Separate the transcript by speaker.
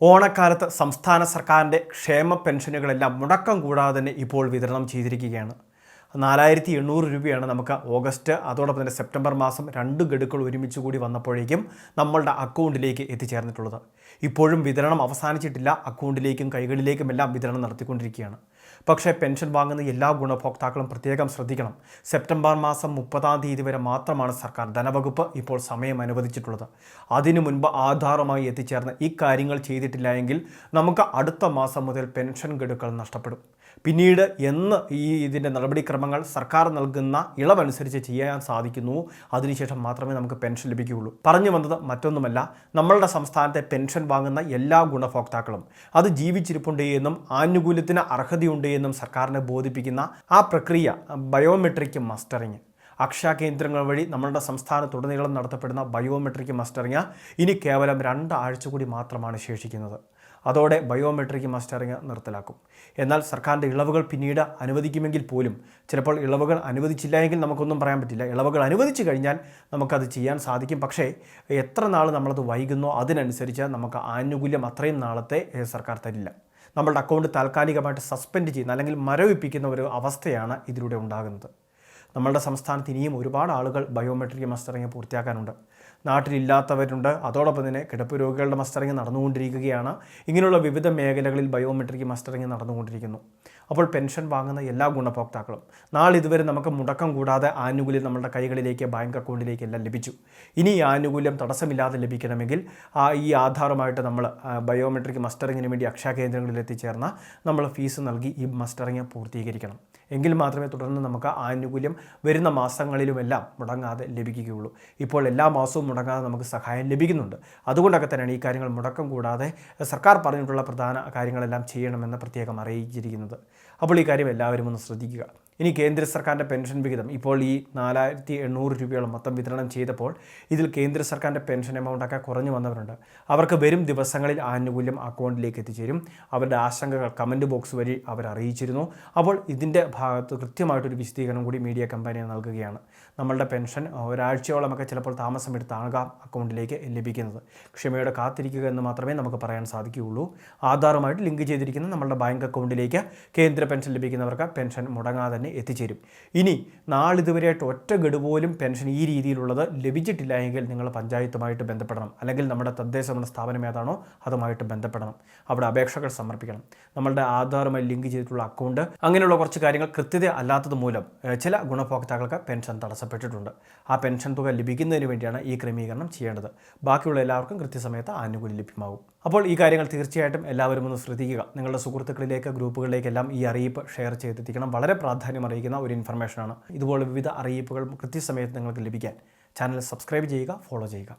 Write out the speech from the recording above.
Speaker 1: ഓണക്കാലത്ത് സംസ്ഥാന സർക്കാരിന്റെ ക്ഷേമ പെൻഷനുകളെല്ലാം മുടക്കം കൂടാതെ തന്നെ ഇപ്പോൾ വിതരണം ചെയ്തിരിക്കുകയാണ്. നാലായിരത്തി എണ്ണൂറ് രൂപയാണ് നമുക്ക് ഓഗസ്റ്റ് അതോടൊപ്പം തന്നെ സെപ്റ്റംബർ മാസം രണ്ട് ഗഡുക്കൾ ഒരുമിച്ച് കൂടി വന്നപ്പോഴേക്കും നമ്മളുടെ അക്കൗണ്ടിലേക്ക് എത്തിച്ചേർന്നിട്ടുള്ളത്. ഇപ്പോഴും വിതരണം അവസാനിച്ചിട്ടില്ല. അക്കൗണ്ടിലേക്കും കൈകളിലേക്കും എല്ലാം വിതരണം നടത്തിക്കൊണ്ടിരിക്കുകയാണ്. പക്ഷേ പെൻഷൻ വാങ്ങുന്ന എല്ലാ ഗുണഭോക്താക്കളും പ്രത്യേകം ശ്രദ്ധിക്കണം. സെപ്റ്റംബർ മാസം മുപ്പതാം തീയതി വരെ മാത്രമാണ് സർക്കാർ ധനവകുപ്പ് ഇപ്പോൾ സമയം അനുവദിച്ചിട്ടുള്ളത്. അതിനു മുൻപ് ആധാറുമായി എത്തിച്ചേർന്ന് ഈ കാര്യങ്ങൾ ചെയ്തിട്ടില്ല എങ്കിൽ നമുക്ക് അടുത്ത മാസം മുതൽ പെൻഷൻ ഗഡുക്കൾ നഷ്ടപ്പെടും. പിന്നീട് എന്ന് ഈ ഇതിന്റെ നടപടിക്രമങ്ങൾ സർക്കാർ നൽകുന്ന ഇളവനുസരിച്ച് ചെയ്യാൻ സാധിക്കുന്നു. അതിനുശേഷം മാത്രമേ നമുക്ക് പെൻഷൻ ലഭിക്കുകയുള്ളൂ. പറഞ്ഞു വന്നത് മറ്റൊന്നുമല്ല. നമ്മളുടെ സംസ്ഥാനത്തെ പെൻഷൻ വാങ്ങുന്ന എല്ലാ ഗുണഭോക്താക്കളും അത് ജീവിച്ചിരിപ്പുണ്ട് എന്നും ആനുകൂല്യത്തിന് അർഹതയുണ്ട് എന്നും സർക്കാരിനെ ബോധിപ്പിക്കുന്ന ആ പ്രക്രിയ ബയോമെട്രിക് മസ്റ്ററിങ്. അക്ഷയ കേന്ദ്രങ്ങൾ വഴി നമ്മളുടെ സംസ്ഥാനത്തുടനീളം നടത്തപ്പെടുന്ന ബയോമെട്രിക് മസ്റ്ററിങ് ഇനി കേവലം രണ്ടാഴ്ച കൂടി മാത്രമാണ് ശേഷിക്കുന്നത്. അതോടെ ബയോമെട്രിക് മസ്റ്ററിങ് നിർത്തലാക്കും. എന്നാൽ സർക്കാരിന്റെ ഇളവുകൾ പിന്നീട് അനുവദിക്കുമെങ്കിൽ പോലും ചിലപ്പോൾ ഇളവുകൾ അനുവദിച്ചില്ല എങ്കിൽ നമുക്കൊന്നും പറയാൻ പറ്റില്ല. ഇളവുകൾ അനുവദിച്ചു കഴിഞ്ഞാൽ നമുക്കത് ചെയ്യാൻ സാധിക്കും. പക്ഷേ എത്ര നാൾ നമ്മളത് വൈകുന്നോ അതിനനുസരിച്ച് നമുക്ക് ആനുകൂല്യം അത്രയും നാളത്തെ സർക്കാർ തരില്ല. നമ്മളുടെ അക്കൗണ്ട് താൽക്കാലികമായിട്ട് സസ്പെൻഡ് ചെയ്യുന്ന അല്ലെങ്കിൽ മരവിപ്പിക്കുന്ന ഒരു അവസ്ഥയാണ് ഇതിലൂടെ ഉണ്ടാകുന്നത്. നമ്മളുടെ സംസ്ഥാനത്ത് ഇനിയും ഒരുപാട് ആളുകൾ ബയോമെട്രിക് മസ്റ്ററിങ് പൂർത്തിയാക്കാനുണ്ട്. നാട്ടിലില്ലാത്തവരുണ്ട്. അതോടൊപ്പം തന്നെ കിടപ്പ് രോഗികളുടെ മസ്റ്ററിങ് നടന്നുകൊണ്ടിരിക്കുകയാണ്. ഇങ്ങനെയുള്ള വിവിധ മേഖലകളിൽ ബയോമെട്രിക് മസ്റ്ററിങ് നടന്നുകൊണ്ടിരിക്കുന്നു. അപ്പോൾ പെൻഷൻ വാങ്ങുന്ന എല്ലാ ഗുണഭോക്താക്കളും നാളെ ഇതുവരെ നമുക്ക് മുടക്കം കൂടാതെ ആനുകൂല്യം നമ്മുടെ കൈകളിലേക്ക് ബാങ്ക് അക്കൗണ്ടിലേക്ക് എല്ലാം ലഭിച്ചു. ഇനി ഈ ആനുകൂല്യം തടസ്സമില്ലാതെ ലഭിക്കണമെങ്കിൽ ആ ഈ ആധാറുമായിട്ട് നമ്മൾ ബയോമെട്രിക് മസ്റ്ററിങ്ങിന് വേണ്ടി അക്ഷയ കേന്ദ്രങ്ങളിൽ എത്തിച്ചേർന്ന നമ്മൾ ഫീസ് നൽകി ഈ മസ്റ്ററിങ് പൂർത്തീകരിക്കണം. എങ്കിൽ മാത്രമേ തുടർന്ന് നമുക്ക് ആനുകൂല്യം വരുന്ന മാസങ്ങളിലുമെല്ലാം മുടങ്ങാതെ ലഭിക്കുകയുള്ളൂ. ഇപ്പോൾ എല്ലാ മാസവും മുടങ്ങാതെ നമുക്ക് സഹായം ലഭിക്കുന്നുണ്ട്. അതുകൊണ്ടൊക്കെ തന്നെയാണ് ഈ കാര്യങ്ങൾ മുടക്കം കൂടാതെ സർക്കാർ പറഞ്ഞിട്ടുള്ള പ്രധാന കാര്യങ്ങളെല്ലാം ചെയ്യണമെന്ന് പ്രത്യേകം അറിയിച്ചിരിക്കുന്നത്. അപ്പോൾ ഈ കാര്യം എല്ലാവരും ഒന്ന് ശ്രദ്ധിക്കുക. ഇനി കേന്ദ്ര സർക്കാരിന്റെ പെൻഷൻ വിഹിതം. ഇപ്പോൾ ഈ നാലായിരത്തി എണ്ണൂറ് രൂപയോളം മൊത്തം വിതരണം ചെയ്തപ്പോൾ ഇതിൽ കേന്ദ്ര സർക്കാരിന്റെ പെൻഷൻ എമൗണ്ടൊക്കെ കുറഞ്ഞു വന്നവരുണ്ട്. അവർക്ക് വരും ദിവസങ്ങളിൽ ആനുകൂല്യം അക്കൗണ്ടിലേക്ക് എത്തിച്ചേരും. അവരുടെ ആശങ്കകൾ കമന്റ് ബോക്സ് വഴി അവർ അറിയിച്ചിരുന്നു. അപ്പോൾ ഇതിന്റെ ഭാഗത്ത് കൃത്യമായിട്ടൊരു വിശദീകരണം കൂടി മീഡിയ കമ്പനി നൽകുകയാണ്. നമ്മളുടെ പെൻഷൻ ഒരാഴ്ചയോളമൊക്കെ ചിലപ്പോൾ താമസമെടുത്താകാം അക്കൗണ്ടിലേക്ക് ലഭിക്കുന്നത്. ക്ഷമയോടെ കാത്തിരിക്കുക എന്ന് മാത്രമേ നമുക്ക് പറയാൻ സാധിക്കുകയുള്ളൂ. ആധാറുമായിട്ട് ലിങ്ക് ചെയ്തിരിക്കുന്ന നമ്മളുടെ ബാങ്ക് അക്കൗണ്ടിലേക്ക് കേന്ദ്ര പെൻഷൻ ലഭിക്കുന്നവർക്ക് പെൻഷൻ മുടങ്ങാതെ തന്നെ എത്തിച്ചേരും. ഇനി നാളിതുവരെയായിട്ട് ഒറ്റ ഗഡു പോലും പെൻഷൻ ഈ രീതിയിലുള്ളത് ലഭിച്ചിട്ടില്ല എങ്കിൽ നിങ്ങൾ പഞ്ചായത്തുമായിട്ട് ബന്ധപ്പെടണം. അല്ലെങ്കിൽ നമ്മുടെ തദ്ദേശ നമ്മുടെ സ്ഥാപനം ഏതാണോ അതുമായിട്ട് ബന്ധപ്പെടണം. അവിടെ അപേക്ഷകൾ സമർപ്പിക്കണം. നമ്മളുടെ ആധാറുമായി ലിങ്ക് ചെയ്തിട്ടുള്ള അക്കൗണ്ട്. അങ്ങനെയുള്ള കുറച്ച് കാര്യങ്ങൾ കൃത്യത അല്ലാത്തത് മൂലം ചില ഗുണഭോക്താക്കൾക്ക് പെൻഷൻ തടസ്സപ്പെട്ടിട്ടുണ്ട്. ആ പെൻഷൻ തുക ലഭിക്കുന്നതിന് വേണ്ടിയാണ് ഈ ക്രമീകരണം ചെയ്യേണ്ടത്. ബാക്കിയുള്ള എല്ലാവർക്കും കൃത്യസമയത്ത് ആനുകൂല്യം ലഭ്യമാകും. അപ്പോൾ ഈ കാര്യങ്ങൾ തീർച്ചയായിട്ടും എല്ലാവരും ഒന്ന് ശ്രദ്ധിക്കുക. നിങ്ങളുടെ സുഹൃത്തുക്കളിലേക്ക് ഗ്രൂപ്പുകളിലേക്കെല്ലാം ഈ അറിയിപ്പ് ഷെയർ ചെയ്തെത്തിക്കണം. വളരെ പ്രാധാന്യം അറിയിക്കുന്ന ഒരു ഇൻഫർമേഷനാണ് ഇതുപോലെ വിവിധ അറിയിപ്പുകൾ കൃത്യസമയത്ത് നിങ്ങൾക്ക് ലഭിക്കാൻ. ചാനൽ സബ്സ്ക്രൈബ് ചെയ്യുക ഫോളോ ചെയ്യുക.